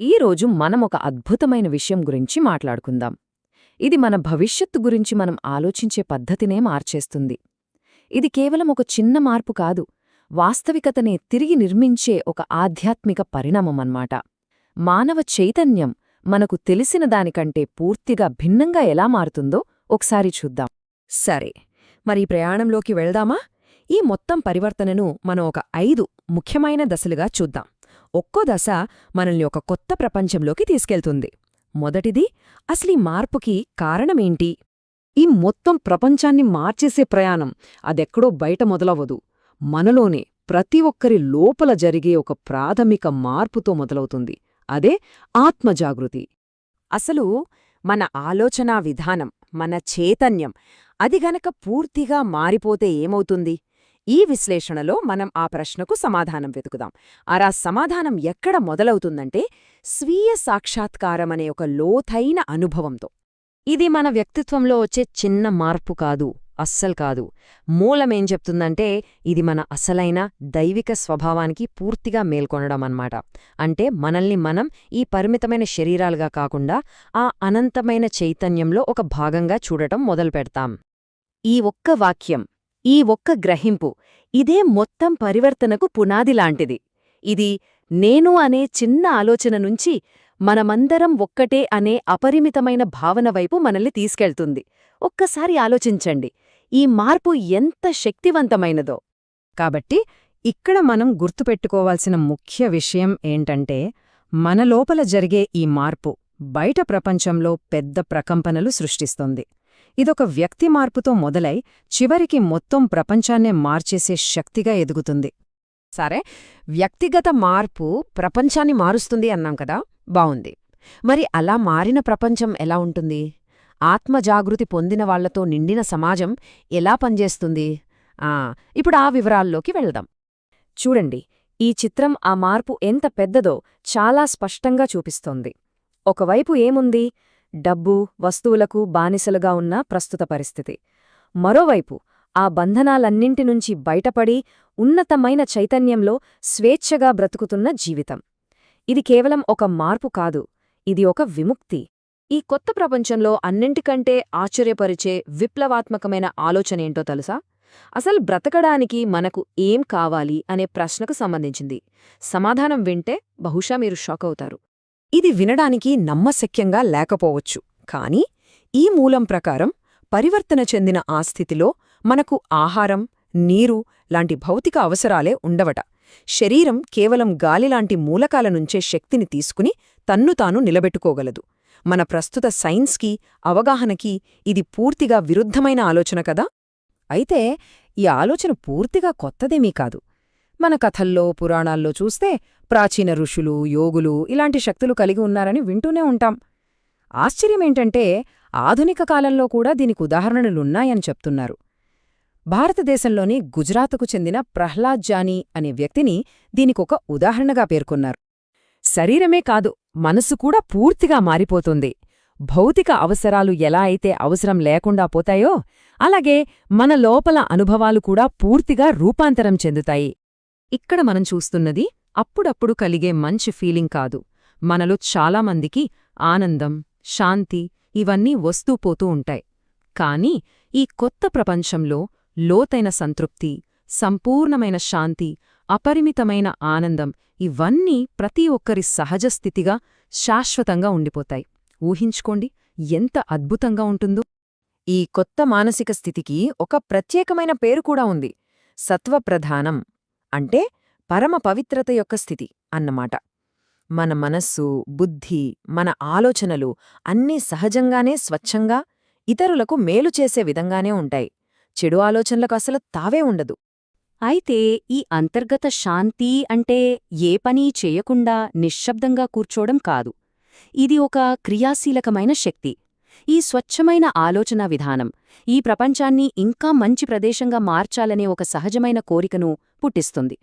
ఈరోజు మనం ఒక అద్భుతమైన విషయం గురించి మాట్లాడుకుందాం. ఇది మన భవిష్యత్తు గురించి మనం ఆలోచించే పద్ధతినే మార్చేస్తుంది. ఇది కేవలం ఒక చిన్న మార్పు కాదు వాస్తవికతనే తిరిగి నిర్మించే ఒక ఆధ్యాత్మిక పరిణామమన్మాట మానవ చైతన్యం మనకు తెలిసిన దానికంటే పూర్తిగా భిన్నంగా ఎలా మారుతుందో ఒకసారి చూద్దాం. సరే మరి ప్రయాణంలోకి వెళ్దామా? ఈ మొత్తం పరివర్తనను మనం ఒక ఐదు ముఖ్యమైన దశలుగా చూద్దాం. ఒక్కో దశ మనల్ని ఒక కొత్త ప్రపంచంలోకి తీసుకెళ్తుంది. మొదటిది అసలీ మార్పుకి కారణమేంటి? ఈ మొత్తం ప్రపంచాన్ని మార్చేసే ప్రయాణం అదెక్కడో బయట మొదలవ్వదు. మనలోనే ప్రతి ఒక్కరి లోపల జరిగే ఒక ప్రాథమిక మార్పుతో మొదలవుతుంది. అదే ఆత్మజాగృతి. అసలు మన ఆలోచనా విధానం మన చైతన్యం అది గనక పూర్తిగా మారిపోతే ఏమవుతుంది? ఈ విశ్లేషణలో మనం ఆ ప్రశ్నకు సమాధానం వెతుకుదాం. అరా సమాధానం ఎక్కడ మొదలవుతుందంటే స్వీయ సాక్షాత్కారమనే ఒక లోతైన అనుభవంతో. ఇది మన వ్యక్తిత్వంలో వచ్చే చిన్న మార్పు కాదు అస్సలు కాదు. మూలమేం చెప్తుందంటే ఇది మన అసలైన దైవిక స్వభావానికి పూర్తిగా మేల్కొనడం అన్నమాట. అంటే మనల్ని మనం ఈ పరిమితమైన శరీరాలుగా కాకుండా ఆ అనంతమైన చైతన్యంలో ఒక భాగంగా చూడటం మొదలుపెడతాం. ఈ ఒక్క వాక్యం ఈ ఒక్క గ్రహింపు ఇదే మొత్తం పరివర్తనకు పునాదిలాంటిది. ఇది నేను అనే చిన్న ఆలోచన నుంచి మనమందరం ఒక్కటే అనే అపరిమితమైన భావన వైపు మనల్ని తీసుకెళ్తుంది. ఒక్కసారి ఆలోచించండి ఈ మార్పు ఎంత శక్తివంతమైనదో. కాబట్టి ఇక్కడ మనం గుర్తుపెట్టుకోవాల్సిన ముఖ్య విషయం ఏంటంటే మన లోపల జరిగే ఈ మార్పు బయట ప్రపంచంలో పెద్ద ప్రకంపనలు సృష్టిస్తుంది. ఇదొక వ్యక్తి మార్పుతో మొదలై చివరికి మొత్తం ప్రపంచాన్నే మార్చేసే శక్తిగా ఎదుగుతుంది. సరే వ్యక్తిగత మార్పు ప్రపంచాన్ని మారుస్తుంది అన్నాం కదా? బావుంది. మరి అలా మారిన ప్రపంచం ఎలా ఉంటుంది? ఆత్మజాగృతి పొందిన వాళ్ళతో నిండిన సమాజం ఎలా పనిచేస్తుంది? ఆ ఇప్పుడు ఆ వివరాల్లోకి వెళ్దాం. చూడండి ఈ చిత్రం ఆ మార్పు ఎంత పెద్దదో చాలా స్పష్టంగా చూపిస్తోంది. ఒకవైపు ఏముంది? డబ్బు వస్తువులకు బానిసలుగా ఉన్న ప్రస్తుత పరిస్థితి. మరోవైపు ఆ బంధనాలన్నింటి నుంచి బయటపడి ఉన్నతమైన చైతన్యంలో స్వేచ్ఛగా బ్రతుకుతున్న జీవితం. ఇది కేవలం ఒక మార్పు కాదు ఇది ఒక విముక్తి. ఈ కొత్త ప్రపంచంలో అన్నింటికంటే ఆశ్చర్యపరిచే విప్లవాత్మకమైన ఆలోచనేంటో తెలుసా? అసలు బ్రతకడానికి మనకు ఏం కావాలి అనే ప్రశ్నకు సంబంధించింది. సమాధానం వింటే బహుశా మీరు షాక్ అవుతారు ఇది వినడానికి నమ్మశక్యంగా లేకపోవచ్చు. కాని ఈ మూలం ప్రకారం పరివర్తన చెందిన ఆ స్థితిలో మనకు ఆహారం నీరు లాంటి భౌతిక అవసరాలే ఉండవట. శరీరం కేవలం గాలిలాంటి మూలకాల నుంచే శక్తిని తీసుకుని తన్ను తాను నిలబెట్టుకోగలదు. మన ప్రస్తుత సైన్స్కి అవగాహనకి ఇది పూర్తిగా విరుద్ధమైన ఆలోచన కదా? అయితే ఈ ఆలోచన పూర్తిగా కొత్తదేమీ కాదు. మన కథల్లో పురాణాల్లో చూస్తే ప్రాచీన ఋషులు యోగులు ఇలాంటి శక్తులు కలిగి ఉన్నారని వింటూనే ఉంటాం. ఆశ్చర్యమేంటంటే ఆధునిక కాలంలో కూడా దీనికి ఉదాహరణలున్నాయని చెప్తున్నారు. భారతదేశంలోని గుజరాత్కు చెందిన ప్రహ్లాద్ జానీ అనే వ్యక్తిని దీనికొక ఉదాహరణగా పేర్కొన్నారు. శరీరమే కాదు మనసు కూడా పూర్తిగా మారిపోతుంది. భౌతిక అవసరాలు ఎలా అయితే అవసరం లేకుండా పోతాయో అలాగే మన లోపల అనుభవాలు కూడా పూర్తిగా రూపాంతరం చెందుతాయి. ఇక్కడ మనం చూస్తున్నది అప్పుడప్పుడు కలిగే మంచి ఫీలింగ్ కాదు. మనలో చాలామందికి ఆనందం శాంతి ఇవన్నీ వస్తూ పోతూ ఉంటాయి. కాని ఈ కొత్త ప్రపంచంలో లోతైన సంతృప్తి సంపూర్ణమైన శాంతి అపరిమితమైన ఆనందం ఇవన్నీ ప్రతి ఒక్కరి సహజ స్థితిగా శాశ్వతంగా ఉండిపోతాయి. ఊహించుకోండి ఎంత అద్భుతంగా ఉంటుందో! ఈ కొత్త మానసిక స్థితికి ఒక ప్రత్యేకమైన పేరు కూడా ఉంది. సత్వప్రధానం. అంటే పరమ పవిత్రత యొక్క స్థితి అన్నమాట. మన మనస్సు బుద్ధి మన ఆలోచనలు అన్నీ సహజంగానే స్వచ్ఛంగా ఇతరులకు మేలు చేసే విధంగానే ఉంటాయి. చెడు ఆలోచనలకు అసలు తావే ఉండదు. అయితే ఈ అంతర్గత శాంతి అంటే ఏ పనీ చేయకుండా నిశ్శబ్దంగా కూర్చోడం కాదు. ఇది ఒక క్రియాశీలకమైన శక్తి. ఈ స్వచ్ఛమైన ఆలోచనా విధానం. ఈ ప్రపంచాన్ని ఇంకా మంచి ప్రదేశంగా మార్చాలనే ఒక సహజమైన కోరికను పుట్టిస్తుంది.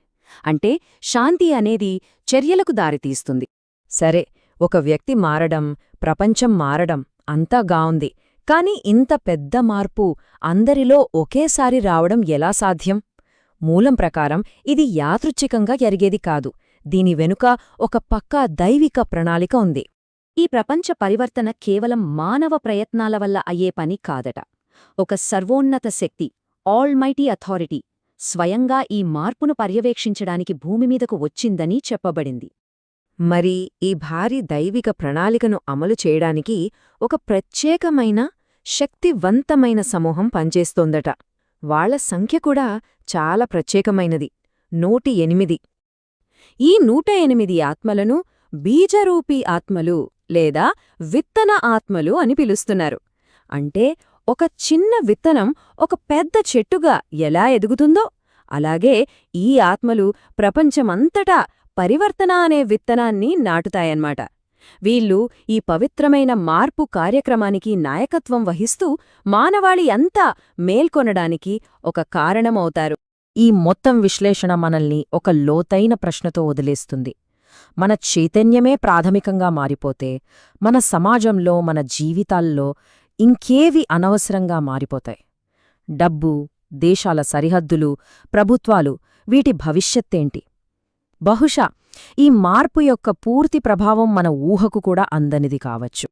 అంటే శాంతి అనేది చర్యలకు దారితీస్తుంది. సరే ఒక వ్యక్తి మారడం ప్రపంచం మారడం అంతా గావుంది. కాని ఇంత పెద్ద మార్పు అందరిలో ఒకేసారి రావడం ఎలా సాధ్యం? మూలం ప్రకారం ఇది యాదృచ్ఛికంగా జరిగేది కాదు. దీని వెనుక ఒక పక్కా దైవిక ప్రణాళిక ఉంది. ఈ ప్రపంచ పరివర్తన కేవలం మానవ ప్రయత్నాల వల్ల అయ్యే పని కాదట. ఒక సర్వోన్నత శక్తి ఆల్మైటీ అథారిటీ స్వయంగా ఈ మార్పును పర్యవేక్షించడానికి భూమిమీదకు వచ్చిందని చెప్పబడింది. మరి ఈ భారీ దైవిక ప్రణాళికను అమలు చేయడానికి ఒక ప్రత్యేకమైన శక్తివంతమైన సమూహం పనిచేస్తోందట. వాళ్ళ సంఖ్య కూడా చాలా ప్రత్యేకమైనది. నూటి ఎనిమిది. ఈ నూట ఎనిమిది ఆత్మలను బీజరూపీ ఆత్మలు లేదా విత్తన ఆత్మలు అని పిలుస్తున్నారు. అంటే ఒక చిన్న విత్తనం ఒక పెద్ద చెట్టుగా ఎలా ఎదుగుతుందో అలాగే ఈ ఆత్మలు ప్రపంచమంతటా పరివర్తన అనే విత్తనాన్ని నాటుతాయన్మాట వీళ్ళు ఈ పవిత్రమైన మార్పు కార్యక్రమానికి నాయకత్వం వహిస్తూ మానవాళి అంతా మేల్కొనడానికి ఒక కారణమవుతారు. ఈ మొత్తం విశ్లేషణ మనల్ని ఒక లోతైన ప్రశ్నతో వదిలేస్తుంది. మన చైతన్యమే ప్రాథమికంగా మారిపోతే మన సమాజంలో మన జీవితాల్లో ఇంకేవి అనవసరంగా మారిపోతాయి. డబ్బు దేశాల సరిహద్దులు ప్రభుత్వాలు వీటి భవిష్యత్తేంటి? బహుశా ఈ మార్పు యొక్క పూర్తి ప్రభావం మన ఊహకు కూడా అందనిది కావచ్చు.